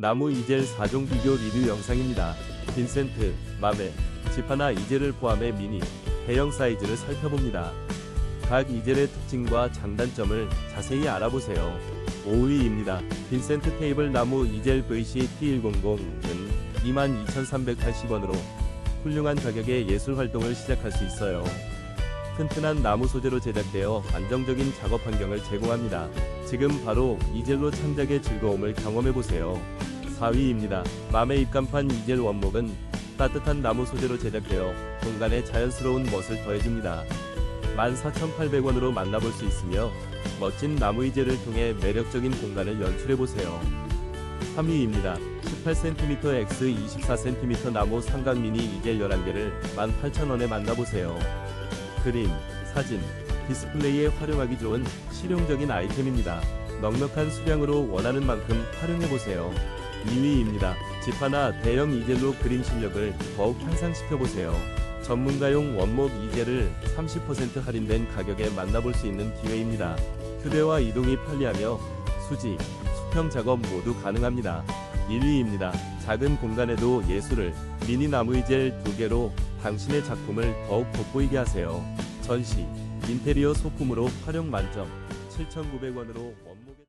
나무 이젤 4종 비교 리뷰 영상입니다. 빈센트, 마멜, 지파나 이젤을 포함해 미니, 대형 사이즈를 살펴봅니다. 각 이젤의 특징과 장단점을 자세히 알아보세요. 5위입니다. 빈센트 테이블 나무 이젤 VC T100은 22,380원으로 훌륭한 가격에 예술 활동을 시작할 수 있어요. 튼튼한 나무 소재로 제작되어 안정적인 작업 환경을 제공합니다. 지금 바로 이젤로 창작의 즐거움을 경험해보세요. 4위입니다. 맘의 입간판 이젤 원목은 따뜻한 나무 소재로 제작되어 공간에 자연스러운 멋을 더해줍니다. 14,800원으로 만나볼 수 있으며 멋진 나무 이젤을 통해 매력적인 공간을 연출해보세요. 3위입니다. 18cm x 24cm 나무 삼각 미니 이젤 11개를 18,000원에 만나보세요. 그림, 사진, 디스플레이에 활용하기 좋은 실용적인 아이템입니다. 넉넉한 수량으로 원하는 만큼 활용해보세요. 2위입니다. 지파나 대형 이젤로 그림 실력을 더욱 향상시켜보세요. 전문가용 원목 이젤을 30% 할인된 가격에 만나볼 수 있는 기회입니다. 휴대와 이동이 편리하며 수직, 수평 작업 모두 가능합니다. 1위입니다. 작은 공간에도 예술을 미니 나무 이젤 2개로 당신의 작품을 더욱 돋보이게 하세요. 전시, 인테리어 소품으로 활용 만점 7,900원으로 원목에